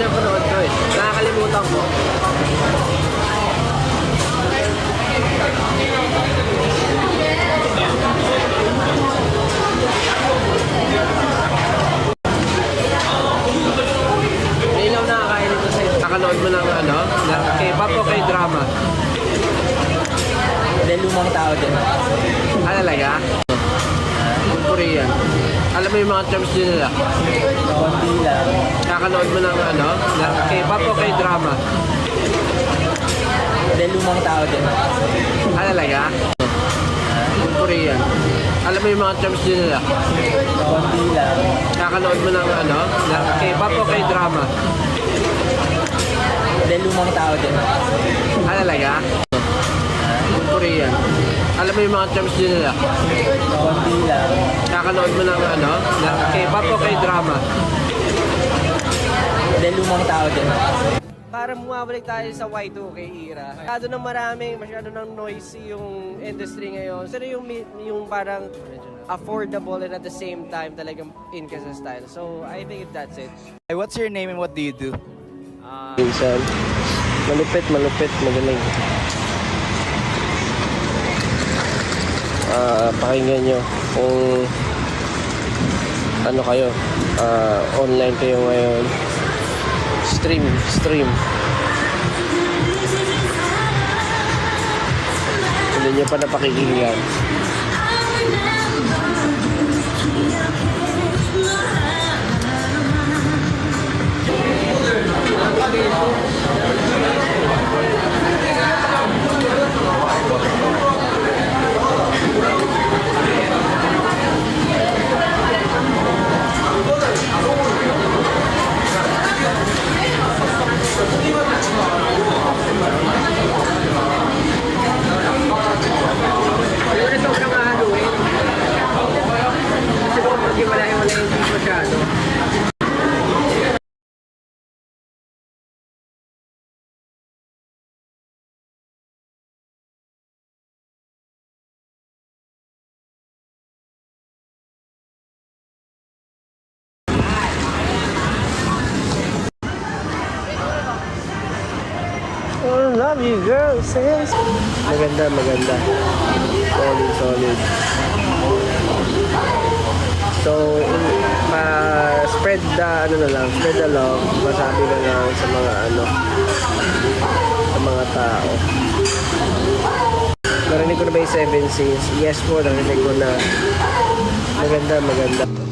pinapanood ko eh. Nakakalimutan ko. Ilaw nakakain ito sa'yo. Nakanood mo ng ano? Ng K-pop o K-drama? Hindi, lumang tao din. Ah, talaga? Alam mo yung mga terms din nila? Konti lang. Kakanood mo ng ano? Ng K-pop o K-drama? Hindi, lumang tao din. Ah, talaga? Yung Korean. Alam mo yung mga terms din nila? Konti lang. Kakanood mo ng ano? Ng K-pop o K-drama? Hindi, lumang tao din. Ah, talaga? Yung Korean. Alam mo yung mga terms din nila? Konti lang. Kakanood mo ng ano? Ng K-pop o K-drama? Hindi, lumang tao din. para bumabalik tayo sa Y2K era. Masyado nang maraming, masyado nang noisy yung industry ngayon. Pero yung, yung parang affordable and at the same time talagang in sa style. So, I think that's it. Hey, what's your name and what do you do? Minsan. Malupit, malupit, magaling. Ah, pakinggan nyo kung ano kayo, ah, online kayo ngayon. Stream, stream. Hindi nyo pa napakikinggan. Love you, girl. Sis. Maganda, maganda. Solid, solid. So, ma-spread the, ano na lang, spread the love, masabi na lang sa mga, ano, sa mga tao. Narinig ko na ba yung 7 scenes? Yes po, narinig ko na. Maganda, maganda.